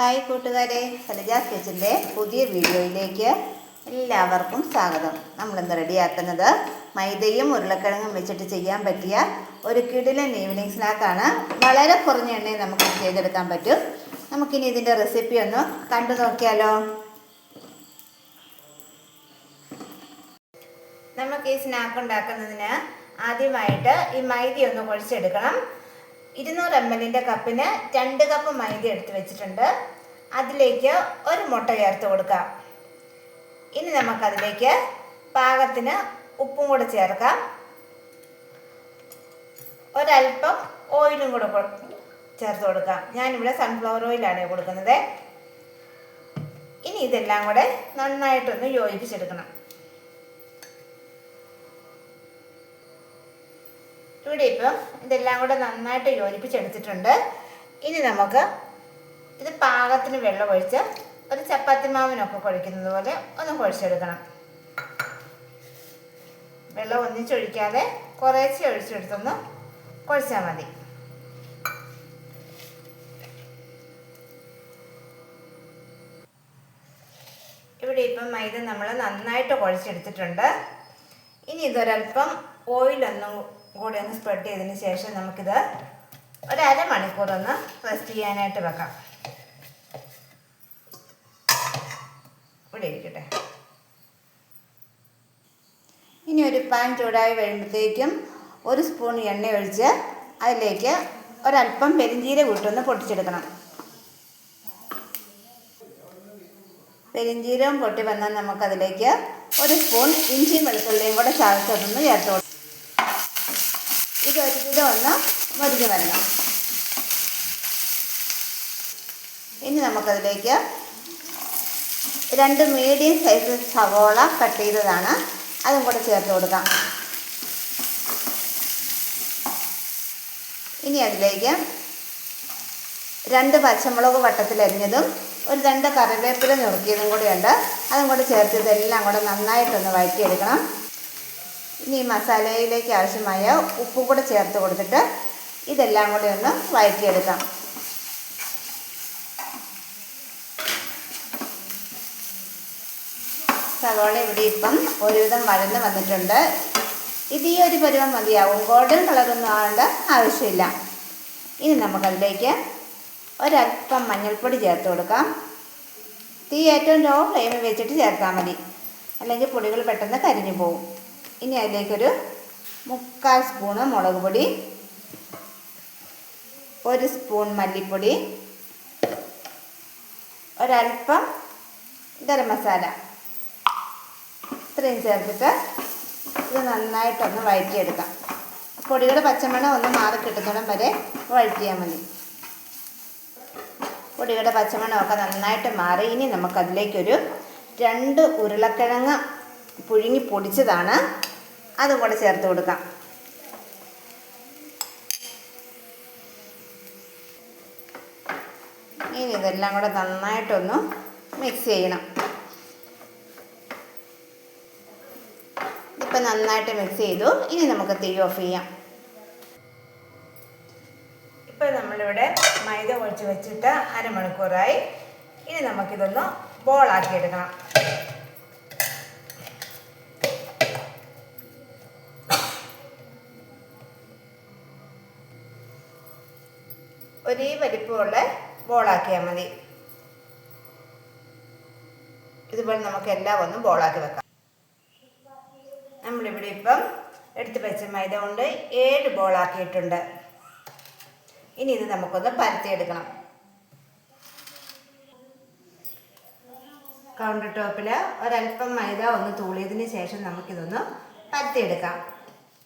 Hi കൂട്ടുകാരെ സലജാസ് കിച്ചന്റെ പുതിയ വീഡിയോയിലേക്ക് എല്ലാവർക്കും സ്വാഗതം. നമ്മളിന്ന് റെഡിയാക്കുന്നത്? മൈദയും ഉരുളക്കിഴങ്ങും വെച്ചിട്ട് ചെയ്യാൻ പറ്റിയ ഒരു കിടിലൻ ഈവനിങ് സ്നാക്കാണ്. വളരെ കുറഞ്ഞ എണ്ണയിൽ നമുക്ക് ചെയ്തെടുക്കാൻ പറ്റും. നമുക്കിനി ഇതിന്റെ റെസിപ്പി ഒന്ന് കണ്ടു നോക്കിയാലോ? നമുക്ക് ഈ സ്നാക്ക് ഉണ്ടാക്കുന്നതിന് ആദ്യമായിട്ട് ഈ മൈദ ഒന്ന് കുഴച്ചെടുക്കണം. ഇരുന്നൂറ് എം എല്ലിന്റെ കപ്പിന് രണ്ട് കപ്പ് മൈദ എടുത്ത് വെച്ചിട്ടുണ്ട്. അതിലേക്ക് ഒരു മുട്ട ചേർത്ത് കൊടുക്കാം. ഇനി നമുക്കതിലേക്ക് പാകത്തിന് ഉപ്പും കൂടെ ചേർക്കാം. ഒരല്പം ഓയിലും കൂടെ ചേർത്ത് കൊടുക്കാം. ഞാനിവിടെ സൺഫ്ലവർ ഓയിലാണ് കൊടുക്കുന്നത്. ഇനി ഇതെല്ലാം കൂടെ നന്നായിട്ടൊന്ന് യോജിപ്പിച്ചെടുക്കണം. ഇവിടെ ഇപ്പം ഇതെല്ലാം കൂടെ നന്നായിട്ട് യോജിപ്പിച്ചെടുത്തിട്ടുണ്ട്. ഇനി നമുക്ക് ഇത് പാകത്തിന് വെള്ളം ഒഴിച്ച് ഒരു ചപ്പാത്തി മാവിനൊക്കെ കുഴിക്കുന്നത് പോലെ ഒന്ന് കുഴച്ചെടുക്കണം വെള്ളം ഒന്നിച്ചൊഴിക്കാതെ കുറേശ്ശെ ഒഴിച്ചെടുത്തൊന്ന് കുഴച്ചാൽ മതി. ഇവിടെ ഇപ്പം മൈദ നമ്മൾ നന്നായിട്ട് കുഴച്ചെടുത്തിട്ടുണ്ട്. ഇനി ഇതൊരൽപ്പം ഓയിലൊന്നും കൂടി ഒന്ന് സ്പ്രെഡ് ചെയ്തതിന് ശേഷം നമുക്കിത് ഒരു അരമണിക്കൂർ ഒന്ന് റെസ്റ്റ് ചെയ്യാനായിട്ട് വെക്കാം. ഇവിടെ ഇരിക്കട്ടെ. ഇനി ഒരു പാൻ ചൂടായി വരുമ്പോഴത്തേക്കും ഒരു സ്പൂൺ എണ്ണ ഒഴിച്ച് അതിലേക്ക് ഒരല്പം പെരിഞ്ചീരകം ഇട്ടൊന്ന് പൊട്ടിച്ചെടുക്കണം. പെരിഞ്ചീരകം പൊട്ടി വന്നാൽ നമുക്കതിലേക്ക് ഒരു സ്പൂൺ ഇഞ്ചിയും വെളുത്തുള്ളിയും കൂടെ ചതച്ചതൊന്ന് ചേർത്ത് കൊടുക്കും വന്ന് മുരിഞ്ഞ് വരണം. ഇനി നമുക്കതിലേക്ക് രണ്ട് മീഡിയം സൈസ് സവോള കട്ട് ചെയ്തതാണ്. അതും കൂടെ ചേർത്ത് കൊടുക്കാം. ഇനി അതിലേക്ക് രണ്ട് പച്ചമുളക് വട്ടത്തിലരിഞ്ഞതും ഒരു രണ്ട് കറിവേപ്പില നുറുക്കിയതും കൂടിയുണ്ട്. അതും കൂടെ ചേർത്ത് ഇതെല്ലാം കൂടെ നന്നായിട്ടൊന്ന് വഴറ്റിയെടുക്കണം. ഇനി ഈ മസാലയിലേക്ക് ആവശ്യമായ ഉപ്പും കൂടെ ചേർത്ത് കൊടുത്തിട്ട് ഇതെല്ലാം കൂടി ഒന്ന് വഴറ്റിയെടുക്കാം. സവാള ഇവിടെ ഇപ്പം ഒരുവിധം വഴന്ന് വന്നിട്ടുണ്ട്. ഇത് ഈ ഒരു പരുവം മതിയാവും. ഗോൾഡൻ കളറൊന്നും ആവേണ്ട ആവശ്യമില്ല. ഇനി നമുക്കതിലേക്ക് ഒരല്പം മഞ്ഞൾപ്പൊടി ചേർത്ത് കൊടുക്കാം. തീ ഏറ്റവും ലോ ഫ്ലെയിമിൽ വെച്ചിട്ട് ചേർത്താൽ മതി. അല്ലെങ്കിൽ പൊടികൾ പെട്ടെന്ന് കരിഞ്ഞു പോകും ഇനി അതിലേക്കൊരു മുക്കാൽ സ്പൂണ് മുളക് പൊടി ഒരു സ്പൂൺ മല്ലിപ്പൊടി ഒരൽപ്പം ഗരം മസാല. ഇത്രയും ചേർത്തിട്ട് ഇത് നന്നായിട്ടൊന്ന് വഴറ്റിയെടുക്കാം. പൊടികൾ പച്ചമണം ഒന്ന് മാറി കിട്ടുന്നിടം വരെ വഴറ്റിയാൽ മതി. പൊടികളുടെ പച്ചമണമൊക്കെ നന്നായിട്ട് മാറി. ഇനി നമുക്കതിലേക്കൊരു രണ്ട് ഉരുളക്കിഴങ്ങ് പുഴുങ്ങി പൊടിച്ചതാണ്. അതും കൂടെ ചേർത്ത് കൊടുക്കാം. ഇനി ഇതെല്ലാം കൂടെ നന്നായിട്ടൊന്ന് മിക്സ് ചെയ്യണം. ഇപ്പം നന്നായിട്ട് മിക്സ് ചെയ്തു. ഇനി നമുക്ക് തീ ഓഫ് ചെയ്യാം. ഇപ്പം നമ്മളിവിടെ മൈദ ഒഴിച്ച് വെച്ചിട്ട് അരമണിക്കൂറായി. ഇനി നമുക്കിതൊന്ന് ബോളാക്കി എടുക്കണം. ഒരേ വലിപ്പമുള്ള ബോളാക്കിയാൽ മതി. ഇതുപോലെ നമുക്ക് എല്ലാം ഒന്നും ബോളാക്കി വെക്കാം. നമ്മളിവിടെ ഇപ്പം എടുത്ത് വെച്ച മൈദ കൊണ്ട് ഏഴ് ബോളാക്കിയിട്ടുണ്ട് ഇനി ഇത് നമുക്കൊന്ന് പരത്തിയെടുക്കണം. കൗണ്ടർ ടോപ്പിൽ ഒരല്പം മൈദ ഒന്ന് തൂളിയതിന് ശേഷം നമുക്കിതൊന്ന് പരത്തിയെടുക്കാം.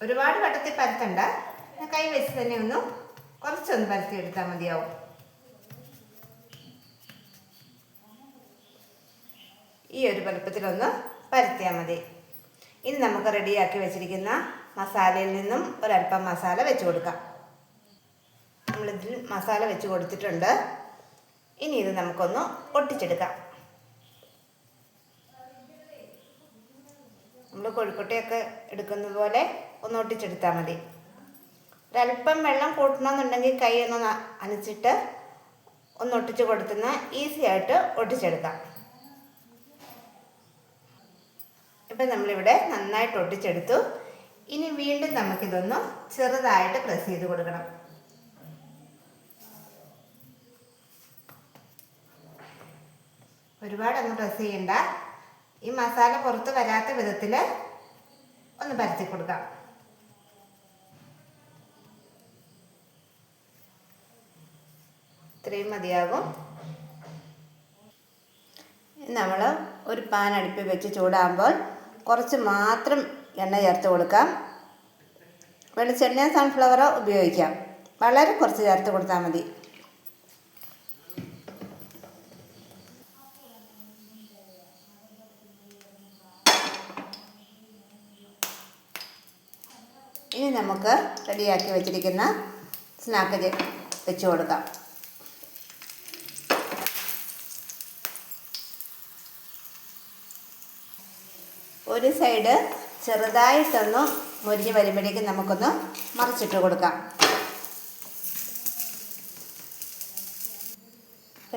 ഒരുപാട് വട്ടത്തിൽ പരത്തണ്ട. കൈ വെച്ച് തന്നെ ഒന്ന് കുറച്ചൊന്ന് പരത്തിയെടുത്താൽ മതിയാവും. ഈ ഒരു വലുപ്പത്തിലൊന്ന് പരത്തിയാൽ മതി. ഇനി നമുക്ക് റെഡിയാക്കി വെച്ചിരിക്കുന്ന മസാലയിൽ നിന്നും ഒരല്പം മസാല വെച്ച് കൊടുക്കാം. നമ്മളിതിൽ മസാല വെച്ച് കൊടുത്തിട്ടുണ്ട്. ഇനി ഇത് നമുക്കൊന്ന് ഒട്ടിച്ചെടുക്കാം. നമ്മൾ കോഴിക്കോട്ടയൊക്കെ എടുക്കുന്നത് പോലെ ഒന്ന് ഒട്ടിച്ചെടുത്താൽ മതി. ഒരല്പം വെള്ളം കൂട്ടണമെന്നുണ്ടെങ്കിൽ കൈ ഒന്ന് അനച്ചിട്ട് ഒന്ന് ഒട്ടിച്ച് കൊടുത്തുന്ന ഈസി ആയിട്ട് ഒട്ടിച്ചെടുക്കാം. ഇപ്പം നമ്മളിവിടെ നന്നായിട്ട് ഒട്ടിച്ചെടുത്തു. ഇനി വീണ്ടും നമുക്കിതൊന്ന് ചെറുതായിട്ട് പ്രസ് ചെയ്ത് കൊടുക്കണം. ഒരുപാടൊന്ന് പ്രസ് ചെയ്യണ്ട. ഈ മസാല പുറത്ത് വരാത്ത വിധത്തിൽ ഒന്ന് പരത്തി കൊടുക്കാം. ഇത്രയും മതിയാകും. നമ്മൾ ഒരു പാൻ അടുപ്പിൽ വെച്ച് ചൂടാകുമ്പോൾ കുറച്ച് മാത്രം എണ്ണ ചേർത്ത് കൊടുക്കാം. വെളിച്ചെണ്ണ സൺഫ്ലവറോ ഉപയോഗിക്കാം. വളരെ കുറച്ച് ചേർത്ത് കൊടുത്താൽ മതി. ഇനി നമുക്ക് റെഡിയാക്കി വെച്ചിരിക്കുന്ന സ്നാക്ക് വെച്ച് കൊടുക്കാം. ഒരു സൈഡ് ചെറുതായിട്ടൊന്ന് മുരിഞ്ഞ് വരുമ്പോഴേക്കും നമുക്കൊന്ന് മറിച്ചിട്ട് കൊടുക്കാം.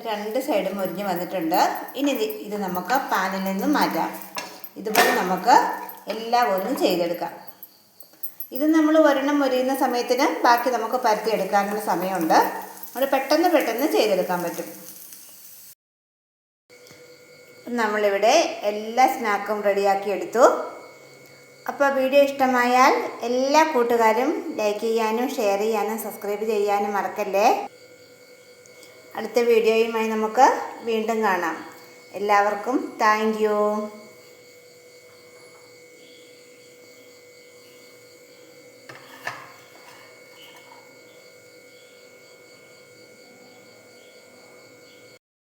രണ്ട് സൈഡും മുരിഞ്ഞ് വന്നിട്ടുണ്ട്. ഇനി ഇത് നമുക്ക് പാനിൽ നിന്നും മാറ്റാം. ഇതുപോലെ നമുക്ക് എല്ലാം ഒന്ന് ചെയ്തെടുക്കാം. ഇത് നമ്മൾ ഒരെണ്ണം മുരിയുന്ന സമയത്തിന് ബാക്കി നമുക്ക് പരത്തിയെടുക്കാനുള്ള സമയമുണ്ട്. നമ്മൾ പെട്ടെന്ന് പെട്ടെന്ന് ചെയ്തെടുക്കാൻ പറ്റും. നമ്മളിവിടെ എല്ലാ സ്നാക്കും റെഡിയാക്കി എടുത്തു. അപ്പോൾ വീഡിയോ ഇഷ്ടമായാൽ എല്ലാ കൂട്ടുകാരും ലൈക്ക് ചെയ്യാനും ഷെയർ ചെയ്യാനും സബ്സ്ക്രൈബ് ചെയ്യാനും മറക്കല്ലേ? അടുത്ത വീഡിയോയുമായി നമുക്ക് വീണ്ടും കാണാം. എല്ലാവർക്കും താങ്ക്